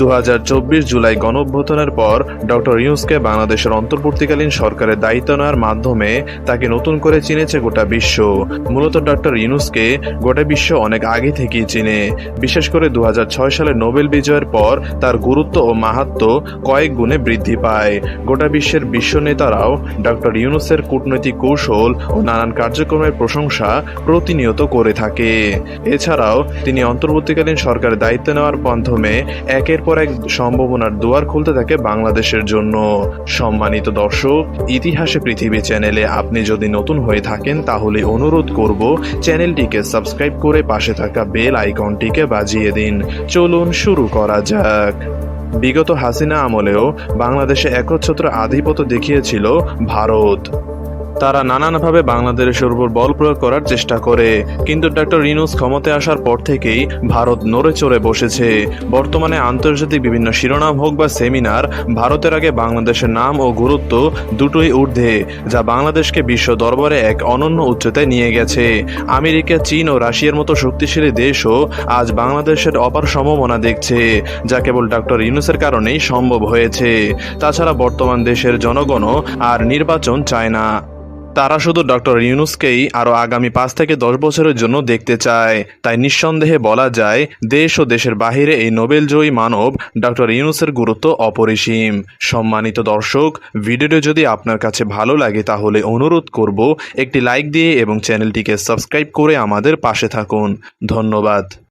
দু হাজার চব্বিশ জুলাই গণঅভ্যুত্থানের পর ডক্টর ইউনুসকে বাংলাদেশের অন্তর্বর্তীকালীন সরকারের দায়িত্ব নেওয়ার মাধ্যমে তাকে নতুন করে চিনেছে গোটা বিশ্ব। মূলত ডক্টর ইউনুসকে গোটা বিশ্ব অনেক আগে থেকেই চিনে। বিশেষ করে দু হাজার ছয় সালে নোবেল বিজয়ের পর তার গুরুত্ব ও মাহাত্ম কয়েক গুণে বৃদ্ধি পায়। গোটা বিশ্বের বিশ্ব নেতারাও ডক্টর ইউনুসের কূটনৈতিক কৌশল ও নানান কার্যক্রমের প্রশংসা প্রতিনিয়ত করে থাকে। এছাড়াও তিনি অন্তর্বর্তীকালীন সরকারের দায়িত্ব নেওয়ার মাধ্যমে একের পর এক সম্ভাবনার দুয়ার খুলতে থাকে বাংলাদেশের জন্য। সম্মানিত দর্শক, ইতিহাসে পৃথিবী চ্যানেলে আপনি যদি নতুন হয়ে থাকেন, তাহলে অনুরোধ করব চ্যানেলটিকে সাবস্ক্রাইব করে পাশে থাকা বেল আইকনটিকে বাজিয়ে দিন। চলুন শুরু করা যাক। বিগত হাসিনা আমলেও বাংলাদেশে একচ্ছত্র আধিপত্য দেখিয়েছিল ভারত। তারা নানানভাবে বাংলাদেশের উপর বল প্রয়োগ করার চেষ্টা করে। কিন্তু ডক্টর রিনুস ক্ষমতায় আসার পর থেকেই ভারত নড়ে চড়ে বসেছে। বর্তমানে আন্তর্জাতিক বিভিন্ন শিরোনাম হোক বা সেমিনার, ভারতের আগে বাংলাদেশের নাম ও গুরুত্ব দুটোই ঊর্ধ্বে, যা বাংলাদেশকে বিশ্ব দরবারে এক অনন্য উচ্চতায় নিয়ে গেছে। আমেরিকা, চীন ও রাশিয়ার মতো শক্তিশালী দেশও আজ বাংলাদেশের অপার সম্ভাবনা দেখছে, যা কেবল ডক্টর ইউনুসের কারণেই সম্ভব হয়েছে। তাছাড়া বর্তমান দেশের জনগণও আর নির্বাচন চায় না। তারা শুধু ডক্টর ইউনুসকেই আরও আগামী পাঁচ থেকে দশ বছরের জন্য দেখতে চায়। তাই নিঃসন্দেহে বলা যায়, দেশ ও দেশের বাহিরে এই নোবেলজয়ী মানব ডক্টর ইউনুসের গুরুত্ব অপরিসীম। সম্মানিত দর্শক, ভিডিওটি যদি আপনার কাছে ভালো লাগে তাহলে অনুরোধ করব, একটি লাইক দিয়ে এবং চ্যানেলটিকে সাবস্ক্রাইব করে আমাদের পাশে থাকুন। ধন্যবাদ।